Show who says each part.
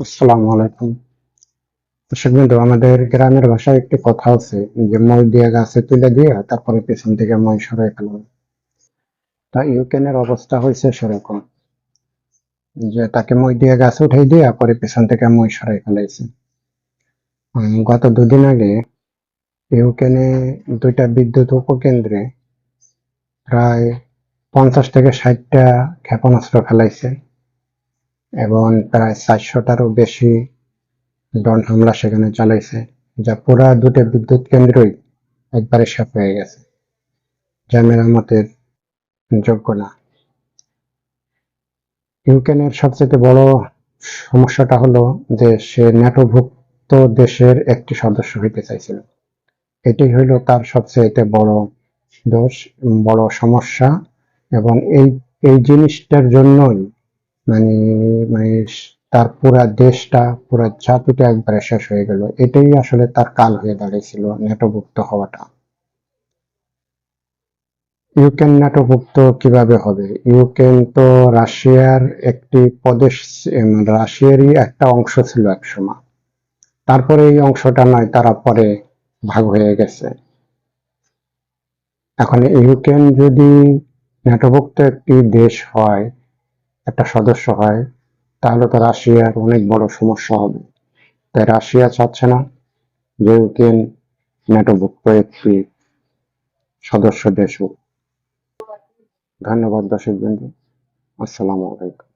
Speaker 1: আসসালামু আলাইকুম দর্শক বিন্দু আমাদের গ্রামের ভাষায় একটি কথা আছে, যে মই দিয়ে গাছে তুলে দিয়ে তারপরে পেছন থেকে মই সরাই ফেলাম তা ইউক্রেনের অবস্থা হয়েছে সেরকম, যে তাকে মই দিয়ে গাছে উঠাই দিয়ে পরে পেছন থেকে মই সরাই ফেলাইছে। গত দুদিন আগে ইউক্রেনে দুইটা বিদ্যুৎ উপকেন্দ্রে প্রায় পঞ্চাশ থেকে ষাটটা ক্ষেপণাস্ত্র ফেলাইছে। এবং প্রায় চারশোটারও বেশি ড্রোন হামলা সেখানে চালাইছে, যা পুরা দুটো বিদ্যুৎ কেন্দ্রই একবারে সাফ হয়ে গেছে। যা মেরামতের যোগ্য না। ইউক্রেনের সবচেয়ে বড় সমস্যাটা হলো যে সে ন্যাটোভুক্ত দেশের একটি সদস্য হইতে চাইছিল। এটি হইল তার সবচেয়ে বড় দোষ, বড় সমস্যা এবং এই এই জিনিসটার জন্যই মানে মানে তার পুরা দেশটা, পুরা জাতিটা একবারে শেষ হয়ে গেল। এটাই আসলে তার কাল হয়ে দাঁড়িয়েছিল ন্যাটোভুক্ত হওয়াটা। ইউক্রেন ন্যাটোভুক্ত কীভাবে হবে? ইউক্রেন তো রাশিয়ার একটি প্রদেশ রাশিয়ারই একটা অংশ ছিল একসময়। তারপরে এই অংশটা নয়, তারা পরে ভাগ হয়ে গেছে। এখন ইউক্রেন যদি ন্যাটোভুক্ত একটি দেশ হয় একটা সদস্য হয়, তাহলে তো রাশিয়ার অনেক বড় সমস্যা হবে। তাই রাশিয়া চাচ্ছে না যে ইউক্রেন ন্যাটোভুক্ত একটি সদস্য দেশ হোক। ধন্যবাদ দর্শক বিন্দু আসসালামু আলাইকুম।